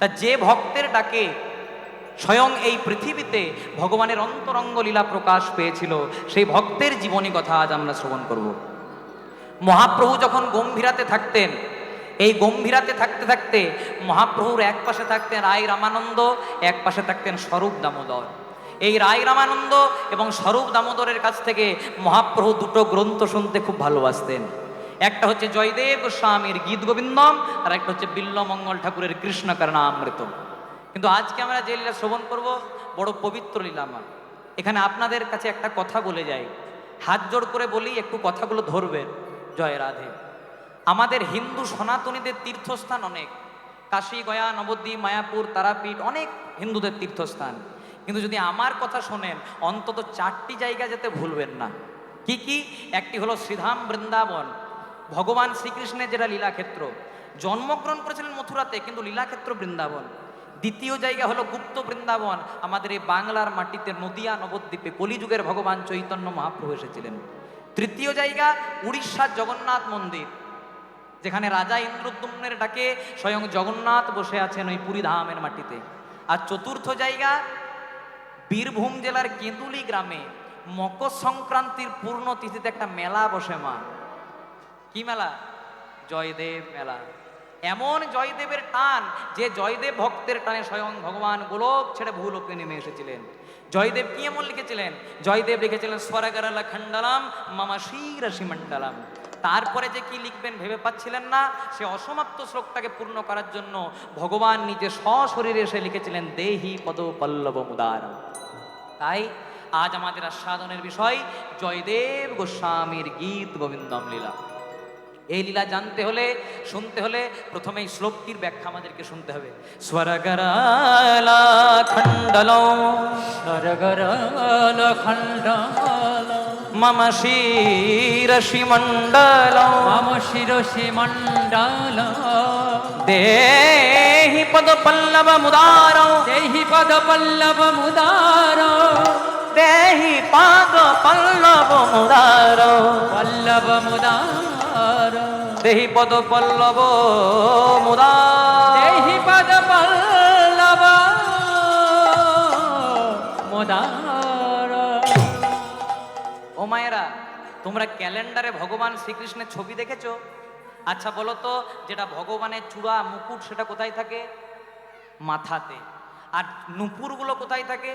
তা যে ভক্তের ডাকে স্বয়ং এই পৃথিবীতে ভগবানের অন্তরঙ্গ লীলা প্রকাশ পেয়েছিল, সেই ভক্তের জীবনী কথা আজ আমরা শ্রবণ করব। মহাপ্রভু যখন গম্ভীরাতে থাকতেন, এই গম্ভীরাতে থাকতে থাকতে মহাপ্রভুর এক পাশে থাকতেন রায় রামানন্দ, এক পাশে থাকতেন স্বরূপ দামোদর। এই রায় রামানন্দ এবং স্বরূপ দামোদরের কাছ থেকে মহাপ্রভু দুটো গ্রন্থ শুনতে খুব ভালোবাসতেন। একটা হচ্ছে জয়দেব স্বামীর গীত গোবিন্দম, আর একটা হচ্ছে বিল্লমঙ্গল ঠাকুরের কৃষ্ণ অমৃত কিন্তু আজকে আমরা যে লীলা শ্রবণ করব, বড় পবিত্র লীলামা এখানে আপনাদের কাছে একটা কথা বলে যাই। হাত জোড় করে বলি, একটু কথাগুলো ধরবেন। জয় রাধে। আমাদের হিন্দু সনাতনীদের তীর্থস্থান অনেক। কাশী, গয়া, নবদ্বীপ, মায়াপুর, তারাপীঠ, অনেক হিন্দুদের তীর্থস্থান। কিন্তু যদি আমার কথা শোনেন, অন্তত চারটি জায়গা যেতে ভুলবেন না। কি কি? একটি হলো শ্রীধাম বৃন্দাবন ভগবান শ্রীকৃষ্ণের যেটা লীলাক্ষেত্র, জন্মগ্রহণ করেছিলেন মথুরাতে, কিন্তু লীলাক্ষেত্র বৃন্দাবন। দ্বিতীয় জায়গা হলো গুপ্ত বৃন্দাবন। আমাদের এই বাংলার মাটিতে নদিয়া নবদ্বীপে কলিযুগের ভগবান চৈতন্য মহাপ্রভু এসেছিলেন। তৃতীয় জায়গা উড়িষ্যার জগন্নাথ মন্দির, যেখানে রাজা ইন্দ্রদ্যুম্নের ডাকে স্বয়ং জগন্নাথ বসে আছেন ওই পুরী ধামের মাটিতে। আর চতুর্থ জায়গা বীরভূম জেলার কেঁদুলি গ্রামে মকর সংক্রান্তির পূর্ণ তিথিতে একটা মেলা বসে মা। কি মেলা? জয়দেব মেলা। এমন জয়দেবের টান যে জয়দেব ভক্তের টানে স্বয়ং ভগবান গোলক ছেড়ে ভূলোকে নেমে এসেছিলেন। জয়দেব কি এমন লিখেছিলেন? জয়দেব লিখেছিলেন, স্বরগরল খণ্ডলাম, মামা শিরসি মণ্ডলাম তারপরে যে কি লিখবেন ভেবে পাচ্ছিলেন না? সে অসমাপ্ত শ্লোকটাকে পূর্ণ করার জন্য ভগবান নিজে সশরীরে এসে লিখেছিলেন, দেহি পদ পল্লব মুদার তাই আজ আমাদের আস্বাদনের বিষয় জয়দেব গোস্বামীর গীত গোবিন্দম লীলা। এই লীলা জানতে হলে শুনতে হলে প্রথমে এই শ্লোকটির ব্যাখ্যা আমাদেরকে শুনতে হবে। স্বরগরালা খণ্ডল স্বর্গরাল খণ্ডাল মম শিরসি মণ্ডল মম শিরসি মণ্ডাল দেহি পদ পল্লব মুদার দেহি পদ পল্লব মুদার দেহি পাদ পল্লব মুদার। পল্লব মুদার। দেহি পদ পল্লব মুদার দেহি পদ পল্লব মুদার ও মায়েরা তোমরা ক্যালেন্ডারে ভগবান শ্রীকৃষ্ণের ছবি দেখেছ? আচ্ছা বলো তো যেটা ভগবানের চূড়া মুকুট সেটা কোথায় থাকে? মাথাতে। আর নুপুরগুলো কোথায় থাকে?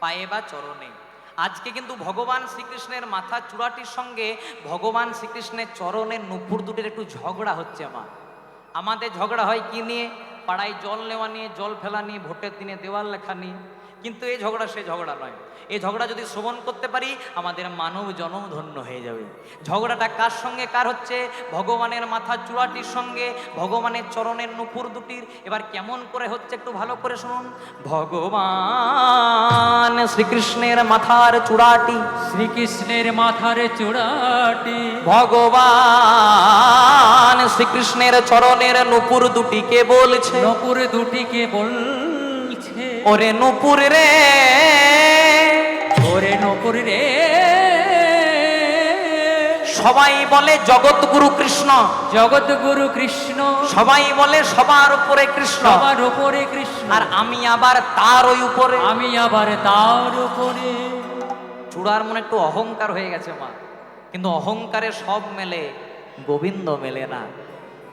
পায়ে বা চরণে। আজকে কিন্তু ভগবান শ্রীকৃষ্ণের মাথা চূড়াটির সঙ্গে ভগবান শ্রীকৃষ্ণের চরণের নুপুর দুটির একটু ঝগড়া হচ্ছে আমার। আমাদের ঝগড়া হয় কি নিয়ে? পাড়ায় জল নেওয়া নিয়ে, জল ফেলা নিয়ে, ভোটের দিনে দেওয়াল লেখা নিয়ে। কিন্তু এই ঝগড়া সে ঝগড়া নয়। এই ঝগড়া যদি শ্রবণ করতে পারি আমাদের মানব জনম ধন্য হয়ে যাবে। ঝগড়াটা কার সঙ্গে? কার হচ্ছে? ভগবানের মাথা চূড়াটির সঙ্গে ভগবানের চরণের নুপুর দুটির। এবার কেমন করে হচ্ছে একটু ভালো করে শুনুন। ভগবান শ্রীকৃষ্ণের মাথার চূড়াটি। শ্রীকৃষ্ণের মাথার চূড়াটি। ভগবান শ্রীকৃষ্ণের চরণের নুপুর দুটিকে বলছে। নপুর দুটিকে বলছে। ওরে নুপুর রে ওরে নপুর রে। সবাই বলে জগৎগুরু কৃষ্ণ। জগৎ গুরু কৃষ্ণ। সবাই বলে সবার উপরে কৃষ্ণ। সবার উপরে কৃষ্ণ। আর আমি আবার তার ওই উপরে। আমি আবার তার উপরে। চূড়ার মনে একটু অহংকার হয়ে গেছে মা। কিন্তু অহংকারে সব মেলে গোবিন্দ মেলে না।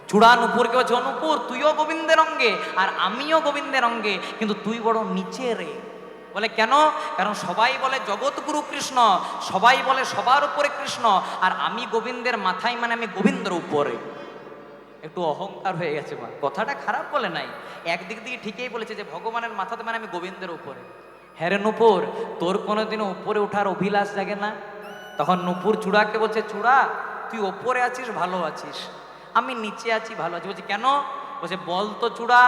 চূড়া নুপুরকে বলছে, অনুপুর, তুইও গোবিন্দের অঙ্গে আর আমিও গোবিন্দের অঙ্গে, কিন্তু তুই বড় নিচে রে। বলে কেন? কারণ সবাই বলে জগৎগুরু কৃষ্ণ, সবাই বলে সবার উপরে কৃষ্ণ, আর আমি গোবিন্দের মাথায় মানে আমি গোবিন্দের উপরে। একটু অহংকার হয়ে গেছে মা। কথাটা খারাপ বলে নাই। একদিক দিয়ে ঠিকই বলেছে যে ভগবানের মাথাতে মানে আমি গোবিন্দের উপরে। হ্যাঁ রে নুপুর, তোর কোনোদিনও উপরে ওঠার অভিলাষ জাগে না? তখন নুপুর চূড়াকে বলছে, চূড়া, তুই ওপরে আছিস, ভালো আছিস। আমি নিচে আছি, ভালো আছি। বলছি, কেন? বলছে, বল তো চূড়া,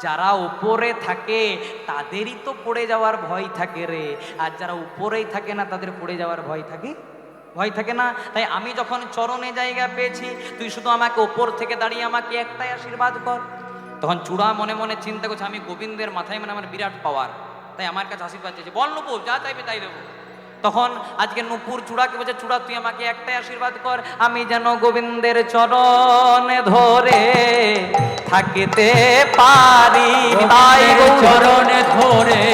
যারা উপরে থাকে, তাদেরই তো পড়ে যাওয়ার ভয় থাকে রে। আর যারা উপরেই থাকে না, তাদের পড়ে যাওয়ার ভয় থাকে ভয় থাকে না। তাই আমি যখন চরণে জায়গা পেয়েছি, তুই শুধু আমাকে ওপর থেকে দাঁড়িয়ে আমাকে একটাই আশীর্বাদ কর। তখন চূড়া মনে মনে চিন্তা করছে, আমি গোবিন্দের মাথায় মানে আমার বিরাট পাওয়ার তাই আমার কাছে আশীর্বাদ চেয়েছে বল নুপুর, যা চাইবে তাই দেবো। তখন আজকে নুপুর চূড়াকে বলছে চূড়া তুই আমাকে একটাই আশীর্বাদ কর আমি যেন গোবিন্দের চরণে ধরে থাকিতে পারি তাই চরণে ধরে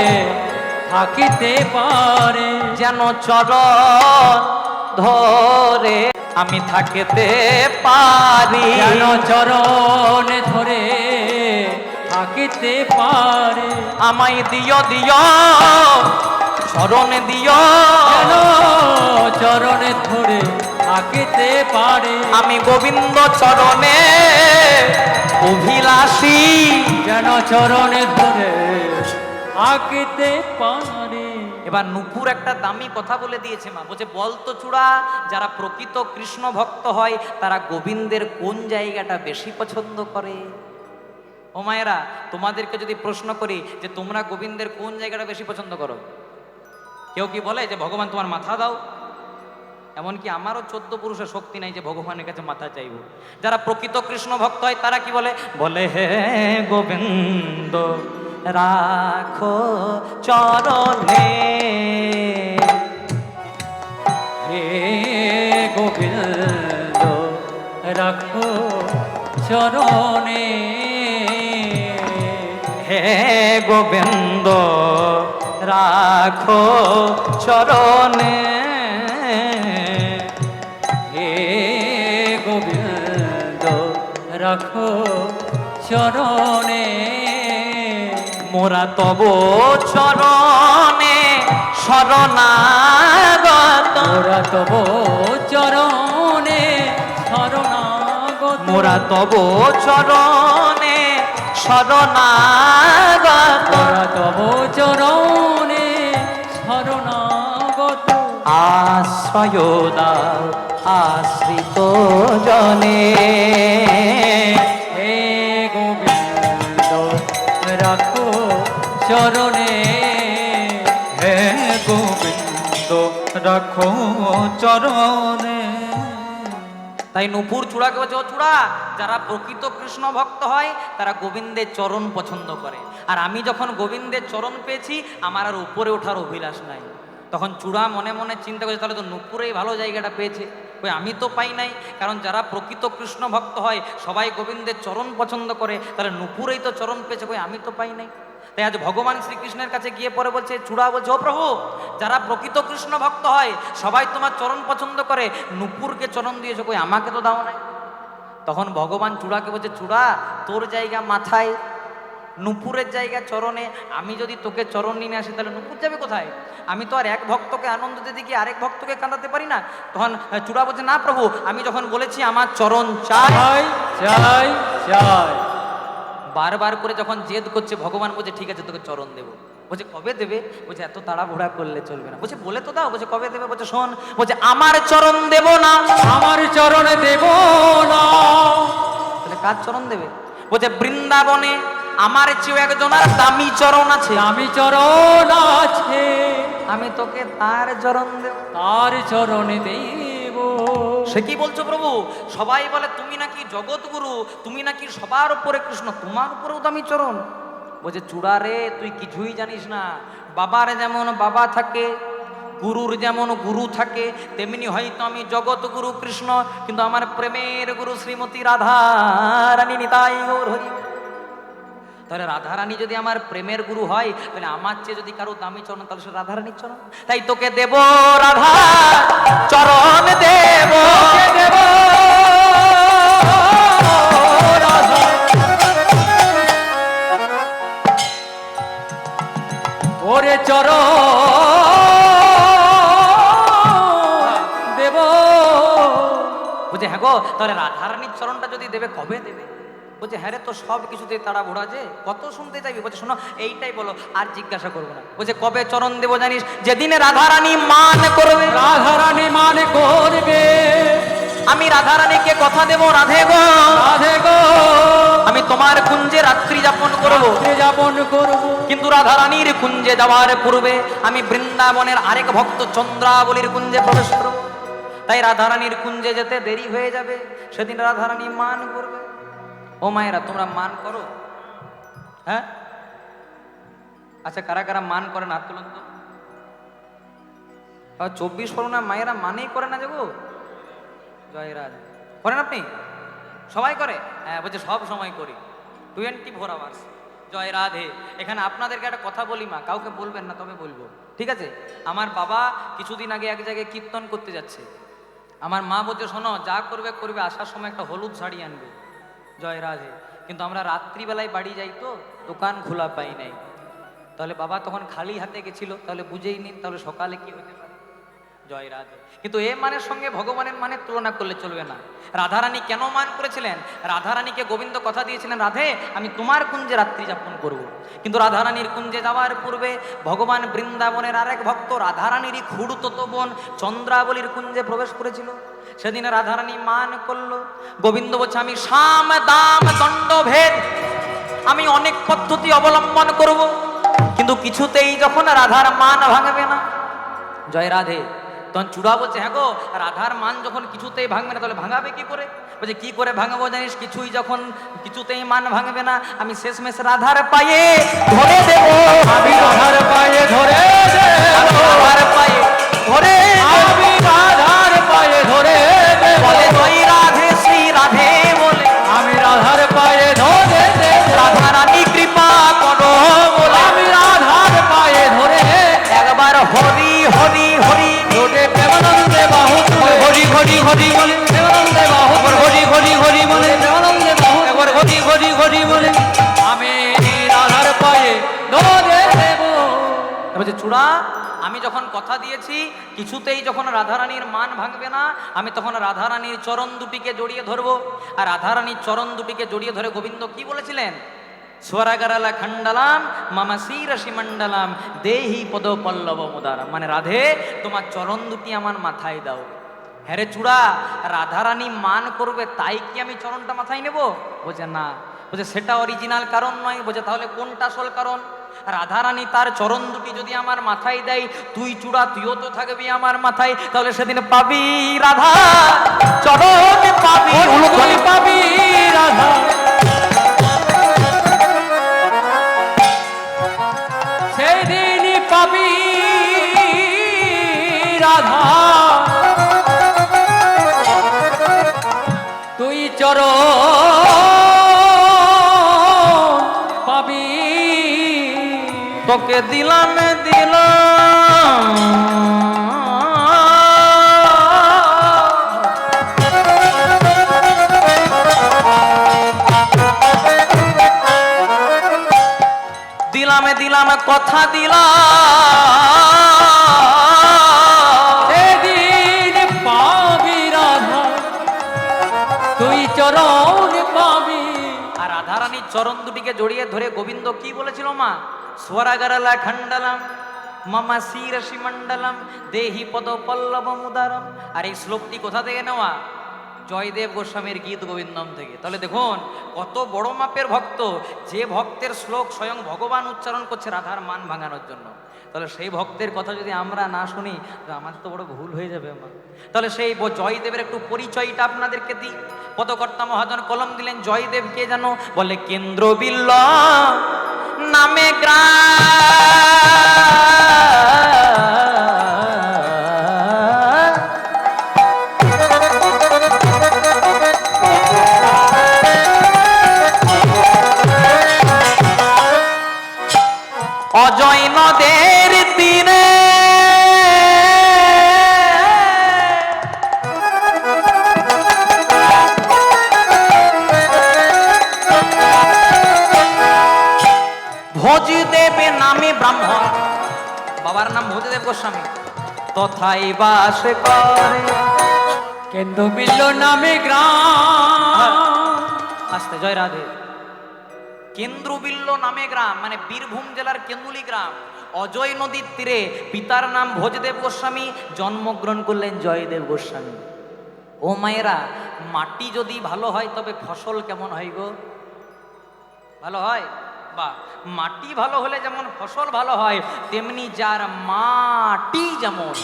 থাকিতে পারে। যেন চরণ ধরে আমি থাকিতে পারি। যেন চরণে ধরে থাকিতে পারে। আমায় দিও দিও চরণ দিও। চরণে ধরে থাকিতে পারে? আমি গোবিন্দ চরণে অভিলাষী। যেন চরণে ধরে থাকিতে পারে? এবার নুপুর একটা দামি কথা বলে দিয়েছে মা। বলছে বলতো চূড়া যারা প্রকৃত কৃষ্ণ ভক্ত হয় তারা গোবিন্দের কোন জায়গাটা বেশি পছন্দ করে? ও মায়েরা তোমাদেরকে যদি প্রশ্ন করি যে তোমরা গোবিন্দের কোন জায়গাটা বেশি পছন্দ করো? কেউ কি বলে যে, ভগবান, তোমার মাথা দাও? এমনকি আমারও চোদ্দ পুরুষের শক্তি নাই যে, ভগবানের কাছে মাথা চাইব। যারা প্রকৃত কৃষ্ণ ভক্ত হয়, তারা কি বলে? বলে, হে গোবিন্দ, রাখো চরণে। হে গোবিন্দ, রাখো চরণে। হে গোবিন্দ রাখো চরণে। হে গোবিন্দ রাখো চরণে। মোরা তব চরণে শরণাগত। মোরা তব চরণে শরণাগত। মোরা তব চরণে শরণাগত তব চরণে শরণাগত আশ্রয় দাও আশ্রিত জনে। হে গোবিন্দ রাখো চরণে। হে গোবিন্দ রাখো চরণে। তাই নুপুর চূড়াকে বলছে ও চূড়া। যারা প্রকৃত কৃষ্ণ ভক্ত হয়, তারা গোবিন্দের চরণ পছন্দ করে। আর আমি যখন গোবিন্দের চরণ পেয়েছি, আমার আর উপরে ওঠার অভিলাষ নাই। তখন চূড়া মনে মনে চিন্তা করছে, তাহলে তো নুপুরেই ভালো জায়গাটা পেয়েছে। ওই আমি তো পাই নাই। কারণ যারা প্রকৃত কৃষ্ণ ভক্ত হয়, সবাই গোবিন্দের চরণ পছন্দ করে। তাহলে নুপুরেই তো চরণ পেয়েছে, কই, আমি তো পাই নাই। তাই আজ ভগবান শ্রীকৃষ্ণের কাছে গিয়ে পরে বলছে, চূড়া বলছে, ও প্রভু, যারা প্রকৃত কৃষ্ণ ভক্ত হয়, সবাই তোমার চরণ পছন্দ করে। নুপুরকে চরণ দিয়েছ, কই, আমাকে তো দাও নাই। তখন ভগবান চূড়াকে বলছে চূড়া তোর জায়গা মাথায় নুপুরের জায়গা চরণে আমি যদি তোকে চরণ নিয়ে আসি তাহলে নুপুর যাবে কোথায়? আমি তো আর এক ভক্তকে আনন্দ দিতে গিয়ে আরেক ভক্তকে কাঁদাতে পারি না। তখন চূড়া বলছে না প্রভু আমি যখন বলেছি আমার চরণ চাই চাই চাই। বারবার করে যখন জেদ করছে ভগবান বলছে ঠিক আছে তোকে চরণ দেবো। বলছে কবে দেবে? বলছে এত তাড়াহুড়া করলে চলবে না। বলছে বলে তো দাও। বলছে কবে দেবে? বলছে শোন। বলছে আমার চরণ দেব না। আমার চরণে দেব কার চরণ দেবে। বলছে বৃন্দাবনে আমার চেয়েও একজনের দামি চরণ আছে। আমি চরণ আছে। আমি তোকে তার চরণ দেব। তার চরণে দেব। সে কি বলছো প্রভু? সবাই বলে তুমি নাকি জগৎগুরু তুমি নাকি সবার উপরে কৃষ্ণ তোমার উপরেও দামি চরণ। বলছে চূড়া রে তুই কিছুই জানিস না। বাবার যেমন বাবা থাকে গুরুর যেমন গুরু থাকে, তেমনি হয়তো আমি জগৎ গুরু কৃষ্ণ, কিন্তু আমার প্রেমের গুরু শ্রীমতী রাধা রানী নিতাই হরি। তাহলে রাধারানী যদি আমার প্রেমের গুরু হয়, তাহলে আমার চেয়ে যদি কারও দামি চরণ, তাহলে সে রাধারানীর চরণ। তাই তোকে দেব রাধা, চরণ দেব। দেব তাহলে রাধারানীর চরণটা যদি দেবে কবে দেবে? বলছে হ্যাঁ রে তো সব কিছুতে তারা ভোড়া যে কত শুনতে চাইবি? বলছে শোনো এইটাই বলো আর জিজ্ঞাসা করব না। বলছে কবে চরণ দেবো জানিস? যেদিনে রাধারানী মান করবে। রাধারানী মান করবে। আমি রাধারানীকে কথা দেব রাধে গো। রাধে গো। আমি তোমার কুঞ্জে রাত্রি যাপন করব। যাপন করব। কিন্তু রাধারানীর কুঞ্জে যাওয়ার পূর্বে আমি বৃন্দাবনের আরেক ভক্ত চন্দ্রাবলীর কুঞ্জে প্রবেশ করব। তাই রাধারানীর কুঞ্জে যেতে দেরি হয়ে যাবে। সেদিন রাধারানী মান করবে। ও মায়েরা, তোমরা মান করো? হ্যাঁ? আচ্ছা কারা কারা মান করে না তুলন তো। চব্বিশ পরগনা মায়েরা মানেই করে না যে গো। জয় রাজ করেন আপনি? সবাই করে? হ্যাঁ বলছে সব সময় করি। Twenty four hours. জয় রাধে। এখানে আপনাদেরকে একটা কথা বলি মা, কাউকে বলবেন না, তবে বলব। ঠিক আছে? আমার বাবা কিছুদিন আগে এক জায়গায় কীর্তন করতে যাচ্ছে। আমার মা বলছে, শোনো, যা করবে করবে। আসার সময় একটা হলুদ শাড়ি আনবে। জয় রাধে। কিন্তু আমরা রাত্রিবেলায় বাড়ি যাই তো, দোকান খোলা পাই নাই। তাহলে বাবা তখন খালি হাতে গেছিল, তাহলে বুঝেই নিন, তাহলে সকালে কি হতে পারে? জয় রাধে। কিন্তু এ মানের সঙ্গে ভগবানের মানের তুলনা করলে চলবে না। রাধারানী কেন মান করেছিলেন? রাধারানীকে গোবিন্দ কথা দিয়েছিলেন, রাধে, আমি তোমার কুঞ্জে রাত্রি যাপন করব। কিন্তু রাধারানীর কুঞ্জে যাওয়ার পূর্বে ভগবান বৃন্দাবনের আরেক ভক্ত রাধারানীরই খুড়ুতত বোন চন্দ্রাবলীর কুঞ্জে প্রবেশ করেছিল। সেদিন রাধারানী মান করল, গোবিন্দ বলছে, আমি সাম দাম দণ্ড ভেদ, আমি অনেক পদ্ধতি অবলম্বন করব। কিন্তু কিছুতেই যখন রাধার মান ভাঙবে না, জয় রাধে তখন চূড়া বলছে হ্যাঁ গো রাধার মান যখন কিছুতেই ভাঙবে না তাহলে ভাঙাবে কি করে? বলছে কি করে ভাঙাবো জানিস? কিছুই যখন কিছুতেই মান ভাঙবে না আমি শেষমেশ রাধার পায়ে ধরে দেবো। আমি রাধার পায়ে ধরে দেব। রাধার পায়ে ধরে হরি হরি বলে প্রেমানন্দে বাহু হরি হরি হরি বলে প্রেমানন্দে বাহু। একবার হরি হরি হরি বলে আমি রাধার পায়ে ধরে দেব চূড়া আমি যখন কথা দিয়েছি কিছুতেই যখন রাধারানীর মান ভাঙবে না আমি তখন রাধারানীর চরণ দুটিকে জড়িয়ে ধরবো। আর রাধারানীর চরণ দুটিকে জড়িয়ে ধরে গোবিন্দ কি বলেছিলেন? স্বরাগারালা খণ্ডলাম মামা শিরসি মণ্ডলাম দেহি পদ পল্লব মুদারাম। মানে রাধে তোমার চরণ দুটি আমার মাথায় দাও। হ্যাঁ রে চূড়া রাধারানী মান করবে তাই কি আমি চরণটা মাথায় নেব? বোঝে না। বোঝে সেটা অরিজিনাল কারণ নয়। বোঝে তাহলে কোনটা আসল কারণ? রাধারানী তার চরণ দুটি যদি আমার মাথায় দেয় তুই চূড়া তুইও তো থাকবি আমার মাথায় তাহলে সেদিন পাবি রাধা। চরণ পাবি পাবি রাধা। তোকে দিলাম দিলাম দিলামে দিলাম কথা দিলাম। সেদিন পাবি রাধা তুই চরণ পাবি। আর রাধারানীর চরণ দুটিকে জড়িয়ে ধরে গোবিন্দ কি বলেছিল মা? স্বরাগারালা খণ্ডলাম মামা শিরসি মণ্ডলম দেহি পদ পল্লব মুদারম আর এই শ্লোকটি কোথা থেকে নেওয়া? জয়দেব গোস্বামীর গীত গোবিন্দম থেকে। তাহলে দেখুন, কত বড় মাপের ভক্ত, যে ভক্তের শ্লোক স্বয়ং ভগবান উচ্চারণ করছে রাধার মান ভাঙানোর জন্য। তাহলে সেই ভক্তের কথা যদি আমরা না শুনি আমার তো বড় ভুল হয়ে যাবে আমার। তাহলে সেই জয়দেবের একটু পরিচয়টা আপনাদেরকে দিই। পদকর্তা মহাজন কলম দিলেন, জয়দেব কে জানো? বলে, কেন্দ্র বিল্ল নামে গ্রাম। তথাই বাস করে। কেন্দ্র বিল্ল নামে গ্রাম। আস্তে, জয় রাধে। কেন্দ্রবিল্ল নামে গ্রাম মানে বীরভূম জেলার কেন্দুলি গ্রাম। অজয় নদীর তীরে পিতার নাম ভোজদেব গোস্বামী জন্মগ্রহণ করলেন জয়দেব গোস্বামী। ও মায়েরা, মাটি যদি ভালো হয় তবে ফসল কেমন হয় গো? ভালো হয়? বা মাটি ভালো হলে যেমন ফসল ভালো হয়, তেমনি যার মাটি যেমন।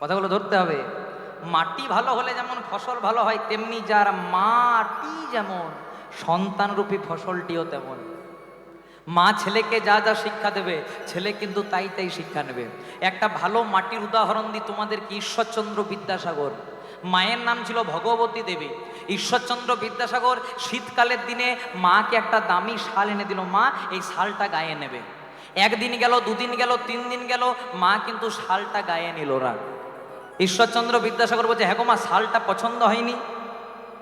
কথাগুলো ধরতে হবে। মাটি ভালো হলে যেমন ফসল ভালো হয়, তেমনি যার মাটি যেমন, সন্তানরূপী ফসলটিও তেমন। মা ছেলেকে যা যা শিক্ষা দেবে, ছেলে কিন্তু তাই তাই শিক্ষা নেবে। একটা ভালো মাটির উদাহরণ দিই তোমাদেরকে ঈশ্বরচন্দ্র বিদ্যাসাগর মায়ের নাম ছিল ভগবতী দেবী। ঈশ্বরচন্দ্র বিদ্যাসাগর শীতকালের দিনে মাকে একটা দামি শাল এনে দিল, মা, এই শালটা গায়ে নেবে। একদিন গেল, দুদিন গেল, তিন দিন গেল, মা কিন্তু শালটা গায়ে নিল না। ঈশ্বরচন্দ্র বিদ্যাসাগর বলছে হ্যাঁ মা, শালটা পছন্দ হয়নি।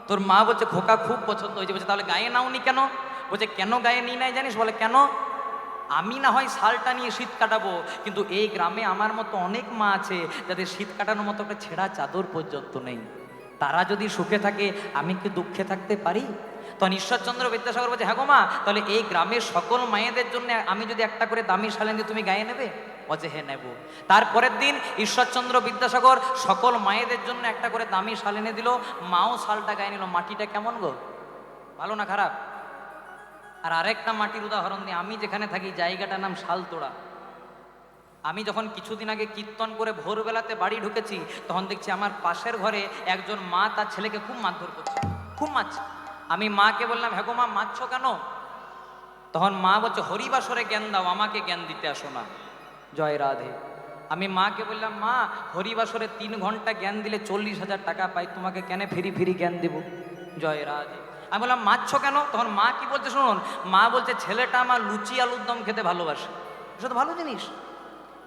তোর মা বলছে, খোকা খুব পছন্দ হয়েছে। বলছে, তাহলে গায়ে নাওনি কেন? বলছে, কেন গায়ে নিই নাই জানিস? বলে, কেন? আমি না হয় শালটা নিয়ে শীত কাটাবো কিন্তু এই গ্রামে আমার মতো অনেক মা আছে যাদের শীত কাটানোর মতো একটা ছেঁড়া চাদর পর্যন্ত নেই। তারা যদি সুখে থাকে আমি কি দুঃখে থাকতে পারি? তখন ঈশ্বরচন্দ্র বিদ্যাসাগর বলছে হ্যাঁ গো মা তাহলে এই গ্রামের সকল মায়েদের জন্য আমি যদি একটা করে দামি শাল এনে দিই, তুমি গায়ে নেবে? বলছে হ্যাঁ নেব। তারপরের দিন ঈশ্বরচন্দ্র বিদ্যাসাগর সকল মায়েদের জন্য একটা করে দামি শাল এনে দিল মাও শালটা গায়ে নিল। মাটিটা কেমন গো? ভালো না খারাপ? আর আরেকটা মাটির উদাহরণ দিই আমি যেখানে থাকি, জায়গাটার নাম শালতোড়া। আমি যখন কিছুদিন আগে কীর্তন করে ভোরবেলাতে বাড়ি ঢুকেছি, তখন দেখছি আমার পাশের ঘরে একজন মা তার ছেলেকে খুব মারধর করছে। খুব মারছে। আমি মাকে বললাম হ্যাঁ মা, মারছো কেন? তখন মা বলছে, হরিবাসরে জ্ঞান দাও, আমাকে জ্ঞান দিতে আসো না। জয় রাধে। আমি মাকে বললাম, মা, হরিবাসরে তিন ঘণ্টা জ্ঞান দিলে চল্লিশ হাজার টাকা পাই, তোমাকে কেন ফিরি ফিরি জ্ঞান দেব? জয় রাধে। আমি বললাম, মারছো কেন? তখন মা কি বলছে শুনুন, মা বলছে, ছেলেটা আমার লুচি আলুর দম খেতে ভালোবাসে। এটা তো ভালো জিনিস।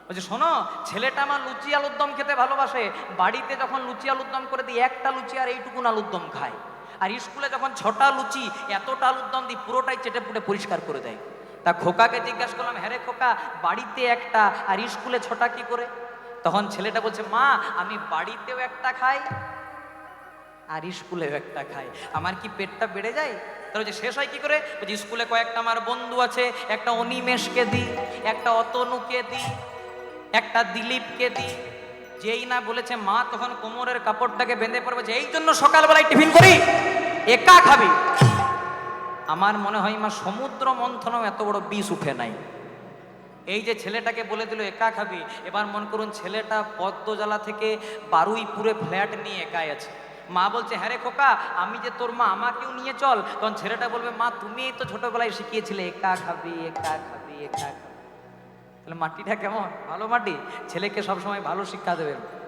বলছে, শোনো, ছেলেটা আমার লুচি আলুর দম খেতে ভালোবাসে। বাড়িতে যখন লুচি আলুর দম করে দিই, একটা লুচি আর এইটুকুন আলুর দম খায়। আর স্কুলে যখন ছটা লুচি, এতটা আলুর দম দিই, পুরোটাই চেটে পুটে পরিষ্কার করে দেয়। তা খোকাকে জিজ্ঞাসা করলাম হ্যাঁ রে খোকা, বাড়িতে একটা আর স্কুলে ছটা কি করে? তখন ছেলেটা বলছে, মা, আমি বাড়িতেও একটা খাই আর স্কুলেও একটা খাই আমার কি পেটটা বেড়ে যায়? তাহলে যে শেষ হয় কি করে? বলছি, স্কুলে কয়েকটা আমার বন্ধু আছে, একটা অনিমেষকে দিই, একটা অতনুকে দিই, একটা দিলীপকে দিই। যেই না বলেছে, মা তখন কোমরের কাপড়টাকে বেঁধে পড়বে যে এই জন্য সকালবেলায় টিফিন করি একা খাবি? আমার মনে হয়, মা, সমুদ্র মন্থনও এত বড় বিষ উঠে নাই। এই যে ছেলেটাকে বলে দিল একা খাবি? এবার মন করুন, ছেলেটা পদ্মজালা থেকে বারুইপুরে ফ্ল্যাট নিয়ে একাই আছে। মা বলছে হ্যাঁ রে খোকা, আমি যে তোর মা, আমাকেও নিয়ে চল। তখন ছেলেটা বলবে, মা, তুমি তো ছোটবেলায় শিখিয়েছিলে, একা খাবি একা খাবি একা খাবি। তাহলে মাটিটা কেমন? ভালো মাটি? ছেলেকে সবসময় ভালো শিক্ষা দেবেন।